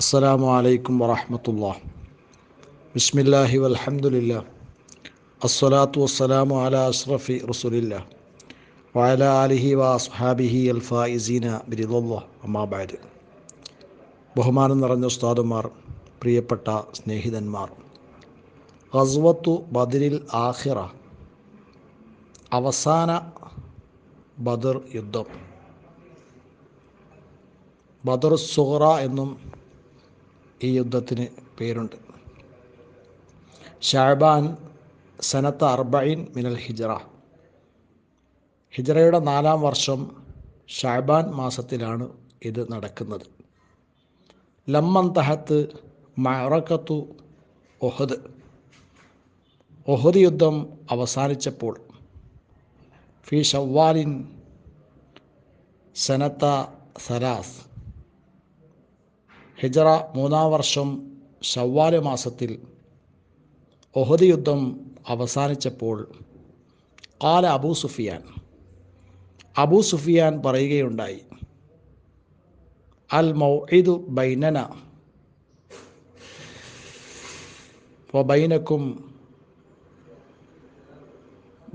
അസ്സലാമു അലൈക്കും വറഹമത്തുള്ള. ബിസ്മില്ലാഹി വൽഹമുല്ല അസ്സലാത്തു വസ്സലാമു അല അഷ്റഫി റസുലില്ല. വയല അലിഹി വാസ്ഹാബിഹി അൽഫായിസീന ബിരിദുല്ല അമ്മാബാര് ബഹുമാനം നിറഞ്ഞ ഉസ്താദുമാർ പ്രിയപ്പെട്ട സ്നേഹിതന്മാർ. ഗസ്വത്തു ബദറിൽ ആഹിറ അവസാന ബദർ യുദ്ധം. ബദർ സുഹറ എന്നും ഈ യുദ്ധത്തിന് പേരുണ്ട്. ഷാബാൻ സനത്ത് അർബൈൻ മിനൽ ഹിജറ. ഹിജറയുടെ നാലാം വർഷം ഷാബാൻ മാസത്തിലാണ് ഇത് നടക്കുന്നത്. ലമ്മൻ തഹത്ത് മറക്കത്തു ഒഹദ് ഒഹദ് യുദ്ധം അവസാനിച്ചപ്പോൾ ഫി ഷവ്വാലിൻ സനത്ത സലാസ് ഹിജറ മൂന്നാം വർഷം ഷവ്വാൽ മാസത്തിൽ ഒഹദ് യുദ്ധം അവസാനിച്ചപ്പോൾ കാല അബൂ സുഫിയാൻ അബൂ സുഫിയാൻ പറയുകയുണ്ടായി അൽ മൗഇദു ബൈനന ബൈനക്കും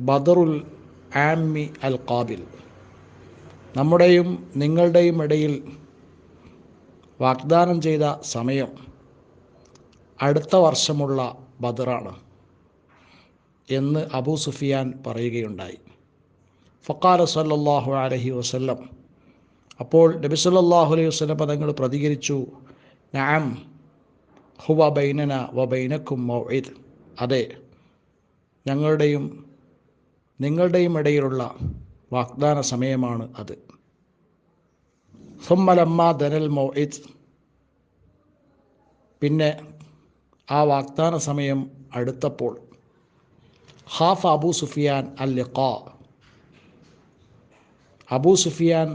ബദറുൽ ആമി അൽ കാബിൽ നമ്മുടെയും നിങ്ങളുടെയും ഇടയിൽ വാഗ്ദാനം ചെയ്ത സമയം അടുത്ത വർഷമുള്ള ബദറാണ് എന്ന് അബൂ സുഫിയാൻ പറയുകയുണ്ടായി. ഫക്കാല സല്ലാഹു അലഹി വസ്ല്ലം അപ്പോൾ നബി സല്ലാഹു അലൈഹി വസ്ലം പദങ്ങൾ പ്രതികരിച്ചു. നാം ഹുവ ബൈനന വ ബൈനക്കും മൗഇദ്. അതെ ഞങ്ങളുടെയും നിങ്ങളുടെയും ഇടയിലുള്ള വാഗ്ദാന സമയമാണ് അത്. സുമ്മലമ്മ ധനൽ മൗഇദ് പിന്നെ ആ വാഗ്ദാന സമയം അടുത്തപ്പോൾ. ഹാഫ് അബൂ സുഫിയാൻ അൽ ലിഖാ അബൂ സുഫിയാൻ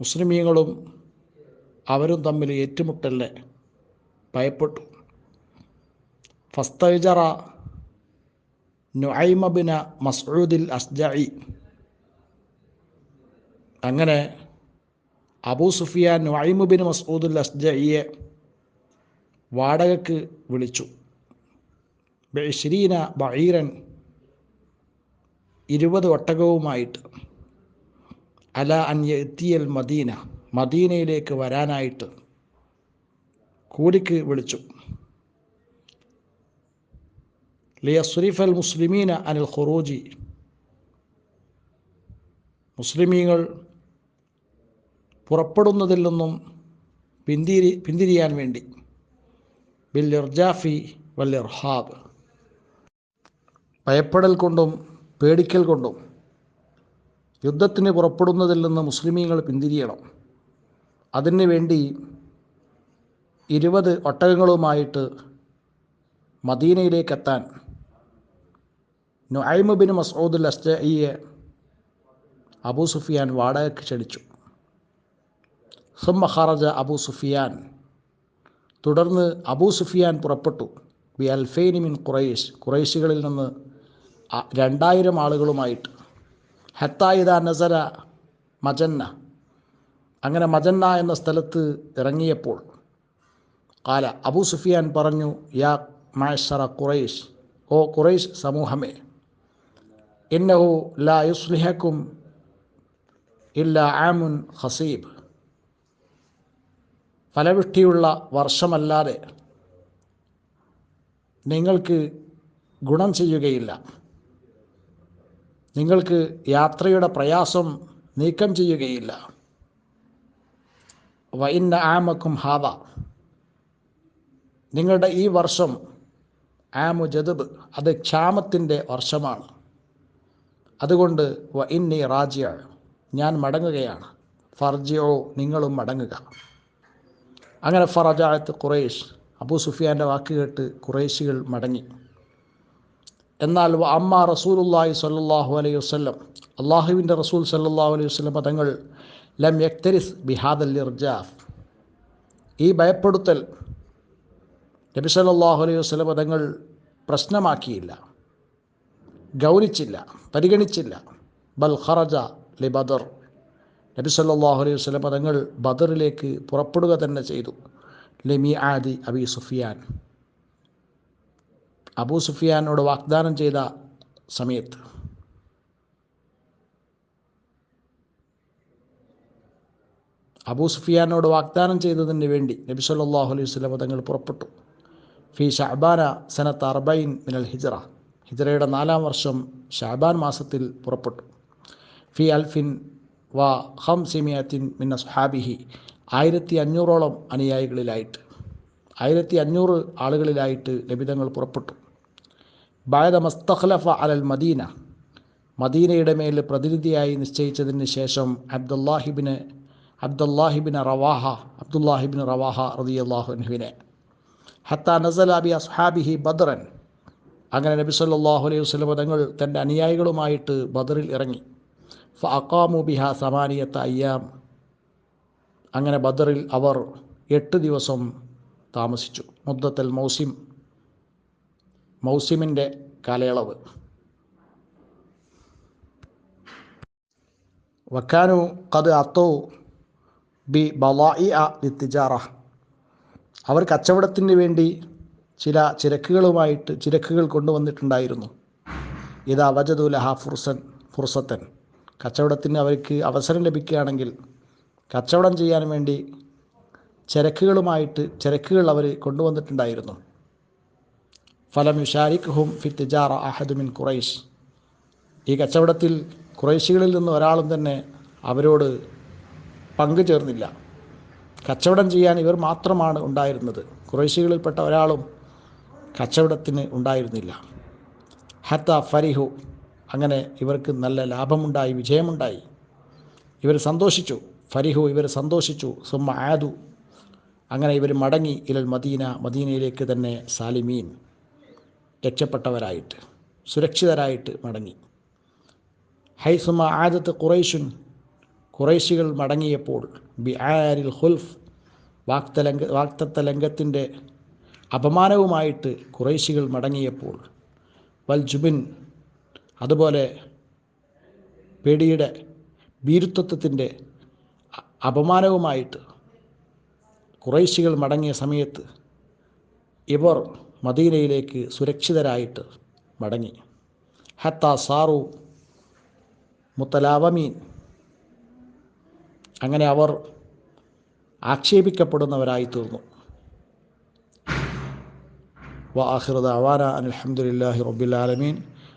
മുസ്ലിമീങ്ങളും അവരും തമ്മിൽ ഏറ്റുമുട്ടലിനെ ഭയപ്പെട്ടു. ഫസ്തജറ നുഐമബിന മസ്ഊദിൽ അസ്ജഇ അങ്ങനെ അബൂ സുഫിയാൻ വായിമുബിൻ മസ്ഊദുൽ അസ്ജയെ വാടകയ്ക്ക് വിളിച്ചു. ബഷരീന ബഈറൻ ഇരുപത് ഒട്ടകവുമായിട്ട്. അല അന്യ എത്തിയൽ മദീന മദീനയിലേക്ക് വരാനായിട്ട് കൂലിക്ക് വിളിച്ചു. ലിയസുരിഫ് അൽ മുസ്ലിമീന അനിൽ ഖുറൂജി. മുസ്ലിമീങ്ങൾ പുറപ്പെടുന്നതിൽ നിന്നും പിന്തിരി പിന്തിരിയാൻ വേണ്ടി. ബിൽ ഇർജാഫി വൽ ഭയപ്പെടൽ കൊണ്ടും പേടിക്കൽ കൊണ്ടും യുദ്ധത്തിന് പുറപ്പെടുന്നതിൽ നിന്ന് മുസ്ലിമീങ്ങൾ പിന്തിരിയണം. അതിനു വേണ്ടി ഇരുപത് ഒട്ടകങ്ങളുമായിട്ട് മദീനയിലേക്കെത്താൻ നുഐമുബിൻ മസൂദുൽ അസ്തയിയെ അബൂ സുഫിയാൻ വാടകയ്ക്ക് ക്ഷണിച്ചു. സുമ്മ ഖറജ അബൂ സുഫിയാൻ തുടർന്ന് അബൂ സുഫിയാൻ പുറപ്പെട്ടു. ബി അൽഫൈനി മിൻ ഖുറൈഷ് ഖുറൈശികളിൽ നിന്ന് രണ്ടായിരം ആളുകളുമായിട്ട്. ഹത്തായിദ നസര മജന്ന. അങ്ങനെ മജന്ന എന്ന സ്ഥലത്ത് ഇറങ്ങിയപ്പോൾ കാല അബൂ സുഫിയാൻ പറഞ്ഞു യാ മാഷറ ഖുറൈഷ് ഓ ഖുറൈഷ് സമൂഹമേ ഇന്നഹു ലാ യുസ്ലിഹക്കും ഇല്ല ആമുൻ ഹസീബ് ഫലവൃഷ്ടിയുള്ള വർഷമല്ലാതെ നിങ്ങൾക്ക് ഗുണം ചെയ്യുകയില്ല. നിങ്ങൾക്ക് യാത്രയുടെ പ്രയാസം നീക്കം ചെയ്യുകയില്ല. വൈന്ന ആമക്കും ഹാവ നിങ്ങളുടെ ഈ വർഷം ആമു ജദബ് അത് ക്ഷാമത്തിന്റെ വർഷമാണ്. അതുകൊണ്ട് വ ഇന്നി റാജ്യ ഞാൻ മടങ്ങുകയാണ്. ഫർജിയോ നിങ്ങളും മടങ്ങുക. അങ്ങനെ ഫറജായത്ത് ഖുറൈഷ് അബൂ സുഫിയാന്റെ വാക്ക് കേട്ട് ഖുറൈശികൾ മടങ്ങി. എന്നാൽ അമ്മ റസൂലുല്ലാഹി സല്ലാഹു അലൈഹി വസ്ലം അള്ളാഹുവിന്റെ റസൂൽ സല്ലാഹു അലൈഹി വസ്ലം പദങ്ങൾ ലം യക്തരിസ് ബിഹാദൽ ഇർജാഫ്. ഈ ഭയപ്പെടുത്തൽ നബി സല്ലാഹു അലൈഹി വസ്ലം പദങ്ങൾ പ്രശ്നമാക്കിയില്ല ഗൗനിച്ചില്ല പരിഗണിച്ചില്ല. ബൽ ഖറജ ലി നബി സല്ലല്ലാഹു അലൈഹി വസ്ലം പദങ്ങൾ ബദറിലേക്ക് പുറപ്പെടുക തന്നെ ചെയ്തു. ലെമി ആദി അബി സുഫിയാൻ. അബൂ സുഫിയാനോട് വാഗ്ദാനം ചെയ്ത സമയത്ത് അബൂ സുഫിയാനോട് വാഗ്ദാനം ചെയ്തതിന് വേണ്ടി നബി സല്ലാഹു അലൈഹി വസല്ലം തങ്ങൾ പുറപ്പെട്ടു. ഫി ഷഅബാന സനത്ത് അർബൈൻ മിനൽ ഹിജറ. ഹിജറയുടെ നാലാം വർഷം ഷാബാൻ മാസത്തിൽ പുറപ്പെട്ടു. ഫി അൽഫിൻ വ ഹംസിമിയത്തിൻ മിന്ന സുഹാബിഹി ആയിരത്തി അഞ്ഞൂറോളം അനുയായികളിലായിട്ട് ആയിരത്തി അഞ്ഞൂറ് ആളുകളിലായിട്ട് ലഭിതങ്ങൾ പുറപ്പെട്ടു. ബായത മസ്തഖ്ലഫ അലൽ മദീന മദീനയുടെ മേൽ പ്രതിനിധിയായി നിശ്ചയിച്ചതിന് ശേഷം അബ്ദുല്ലാഹിബിന് അബ്ദുല്ലാഹിബിന് റവാഹ അബ്ദുല്ലാഹിബിന് റവാഹ റതിയല്ലാഹുവിനെ ഹത്ത നസലാബി അസ്ഹാബിഹി ബദ്രൻ അങ്ങനെ നബി സല്ലല്ലാഹു അലൈഹി തങ്ങൾ തന്റെ അനുയായികളുമായിട്ട് ബദറിൽ ഇറങ്ങി. ഫഅഖാമു ബിഹ സമാനിയത്ത അയ്യാം. അങ്ങനെ ബദറിൽ അവർ എട്ട് ദിവസം താമസിച്ചു. മുദ്ദത്തൽ മൗസിം മൗസിമിന്റെ കാലയളവ്. വക്കാനു കത് അത്തോ ബി ബലായി അ ലിത്തിജാറ. അവർ കച്ചവടത്തിന് വേണ്ടി ചില ചിരക്കുകളുമായിട്ട് ചിരക്കുകൾ കൊണ്ടുവന്നിട്ടുണ്ടായിരുന്നു. ഇതാ വജദുലഹ ഫുർസൻ ഫുർസത്തൻ. കച്ചവടത്തിന് അവർക്ക് അവസരം ലഭിക്കുകയാണെങ്കിൽ കച്ചവടം ചെയ്യാൻ വേണ്ടി ചരക്കുകളുമായിട്ട് ചരക്കുകൾ അവർ കൊണ്ടുവന്നിട്ടുണ്ടായിരുന്നു. ഫലം യുഷാരിഖും ഫി തിജാറ അഹദുമിൻ ഖുറൈഷ് ഈ കച്ചവടത്തിൽ കുറേശികളിൽ നിന്ന് ഒരാളും തന്നെ അവരോട് പങ്കു ചേർന്നില്ല. കച്ചവടം ചെയ്യാൻ ഇവർ മാത്രമാണ് ഉണ്ടായിരുന്നത്. കുറേശികളിൽപ്പെട്ട ഒരാളും കച്ചവടത്തിന് ഉണ്ടായിരുന്നില്ല. ഹത്ത ഫരിഹു അങ്ങനെ ഇവർക്ക് നല്ല ലാഭമുണ്ടായി വിജയമുണ്ടായി. ഇവർ സന്തോഷിച്ചു. ഫരിഹു ഇവർ സന്തോഷിച്ചു. സുമ ആദു. അങ്ങനെ ഇവർ മടങ്ങി ഇലൽ മദീന മദീനയിലേക്ക് തന്നെ സാലിമീൻ രക്ഷപ്പെട്ടവരായിട്ട് സുരക്ഷിതരായിട്ട് മടങ്ങി. ഹൈസുമ ആദത്ത് ഖുറൈഷുൻ ഖുറൈശികൾ മടങ്ങിയപ്പോൾ ബി ആരിൽ ഹുൽഫ് വാക്തലംഗ വാക്തത്വലംഘത്തിന്റെ അപമാനവുമായിട്ട് ഖുറൈശികൾ മടങ്ങിയപ്പോൾ വൽ ജുബിൻ അതുപോലെ പേടിയുടെ ഭീരുത്വത്വത്തിന്റെ അപമാനവുമായിട്ട് കുറേശികൾ മടങ്ങിയ സമയത്ത് ഇവർ മദീനയിലേക്ക് സുരക്ഷിതരായിട്ട് മടങ്ങി. ഹത്ത സാറു മുത്തലാവമീൻ. അങ്ങനെ അവർ ആക്ഷേപിക്കപ്പെടുന്നവരായി തീർന്നു. വാഹിറുദ് അവാന അലഹമുല്ലാഹി റബ്ബിൽ ആലമീൻ.